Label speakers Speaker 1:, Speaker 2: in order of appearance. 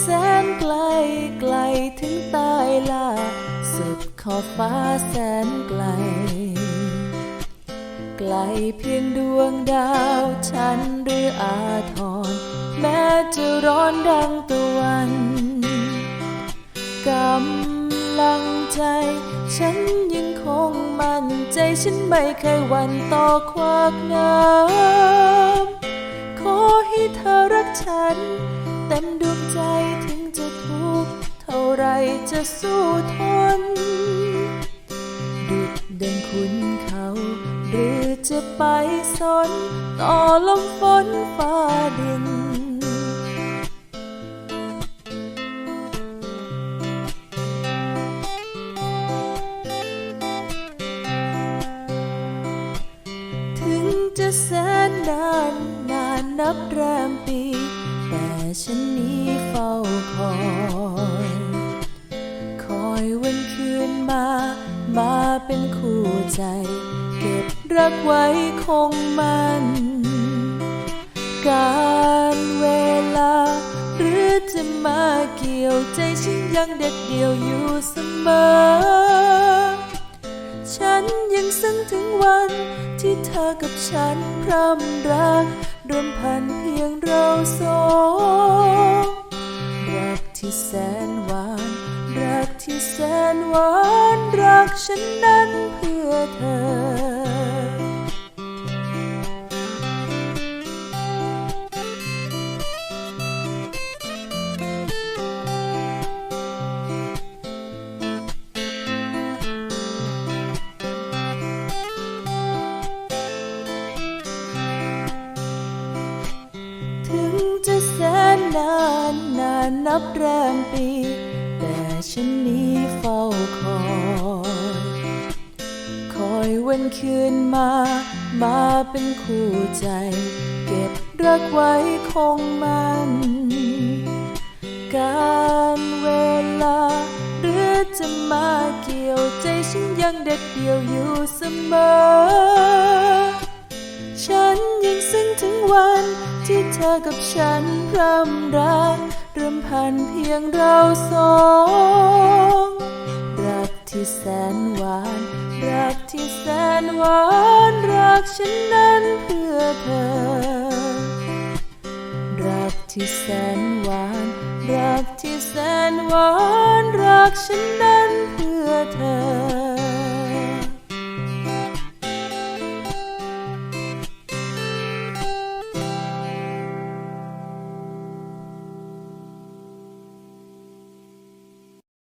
Speaker 1: แสนไกลไกลถึงใต้ลาสุดขอบฟ้าแสนไกล ไกลเพียงดวงดาวฉันหรืออาทรแม้จะร้อนดังตะวันกำลังใจ ฉันยังคงมั่นใจฉันไม่เคยหวันต่อควักน้ำขอให้เธอรักฉัน ต็มดวงใจถึงจะทุกข์เท่าไรจะสู้ทน ดุดดังคุณเขา หรือจะไปสน ต่อลมฝนฟ้าดินถึงจะแสนนานนานนับแรมปี ฉันนี้เฝ้าคอย คอยวันคืนมา มาเป็นคู่ใจ เก็บรักไว้คงมัน การเวลา หรือจะมาเกี่ยวใจฉันยังเด็ดเดี่ยวอยู่เสมอฉันยังซึ้งถึงวันที่เธอกับฉันพร่ำรักรวมพันเพียงเราสอง รักฉันนั้นเพื่อเธอถึงจะแสนนานนานนับแรมปี แต่ฉันนี้เฝ้าคอย อยวันคืนมา มาเป็นคู่ใจ เก็บรักไว้คงมัน การเวลา หรือจะมาเกี่ยวใจฉันยังเด็ดเดี่ยวอยู่เสมอ ฉันยังซึ้งถึงวันที่เธอกับฉันพร่ำรักเริ่มพันเพียงเราสอง ที่แสนหวาน รักที่แสนหวาน รักฉันนั้นเพื่อเธอ รักที่แสนหวาน รักที่แสนหวาน รักฉันนั้นเพื่อเธอ